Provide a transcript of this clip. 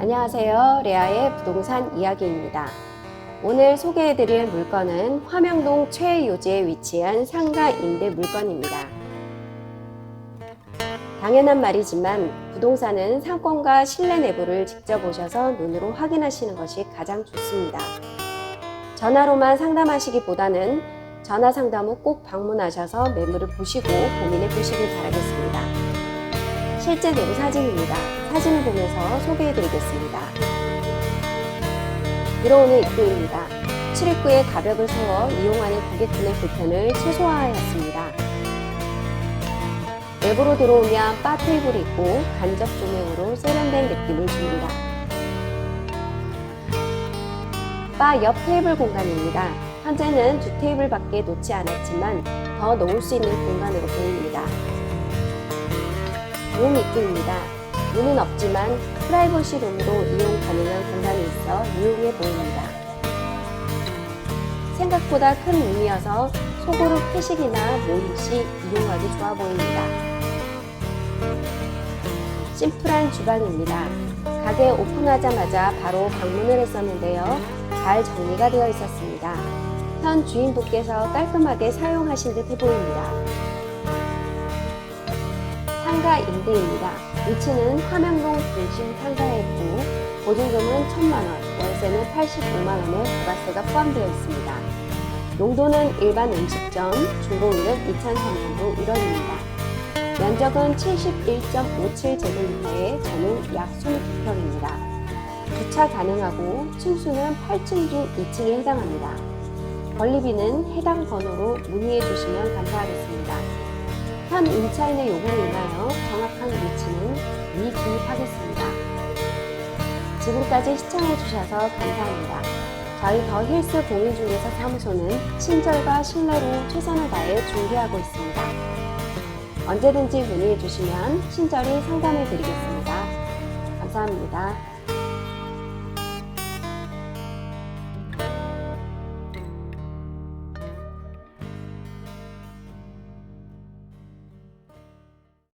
안녕하세요. 레아의 부동산 이야기입니다. 오늘 소개해드릴 물건은 화명동 최요지에 위치한 상가 임대 물건입니다. 당연한 말이지만 부동산은 상권과 실내 내부를 직접 오셔서 눈으로 확인하시는 것이 가장 좋습니다. 전화로만 상담하시기보다는 전화 상담 후 꼭 방문하셔서 매물을 보시고 고민해 보시길 바라겠습니다. 실제 내부 사진입니다. 사진을 보면서 소개해 드리겠습니다. 들어오는 입구입니다. 출입구에 가벽을 세워 이용하는 고객분의 불편을 최소화하였습니다. 내부로 들어오면 바 테이블이 있고 간접 조명으로 세련된 느낌을 줍니다. 바 옆 테이블 공간입니다. 현재는 두 테이블밖에 놓지 않았지만 더 놓을 수 있는 공간으로 보입니다. 룸 입구입니다. 문은 없지만 프라이버시 룸으로 이용 가능한 공간이 있어 유용해 보입니다. 생각보다 큰 룸이어서 소그룹 회식이나 모임 시 이용하기 좋아 보입니다. 심플한 주방입니다. 가게 오픈하자마자 바로 방문을 했었는데요. 잘 정리가 되어 있었습니다. 현 주인분께서 깔끔하게 사용하신 듯해 보입니다. 상가 임대입니다. 위치는 화명동 중심 상가에 있고 보증금은 1천만 원, 월세는 85만 원에 부가세가 포함되어 있습니다. 용도는 일반 음식점, 중공일은 2003년도 1월입니다. 면적은 71.57제곱미터에 저는 약 22평입니다. 주차 가능하고 층수는 8층 중 2층에 해당합니다. 관리비는 해당 번호로 문의해 주시면 감사하겠습니다. 현 임차인의 요구로 인하여 정확한 위치는 미기입하겠습니다. 지금까지 시청해 주셔서 감사합니다. 저희 더 힐스 공인중개사 사무소는 친절과 신뢰로 최선을 다해 중개하고 있습니다. 언제든지 문의해 주시면 친절히 상담해 드리겠습니다. 감사합니다.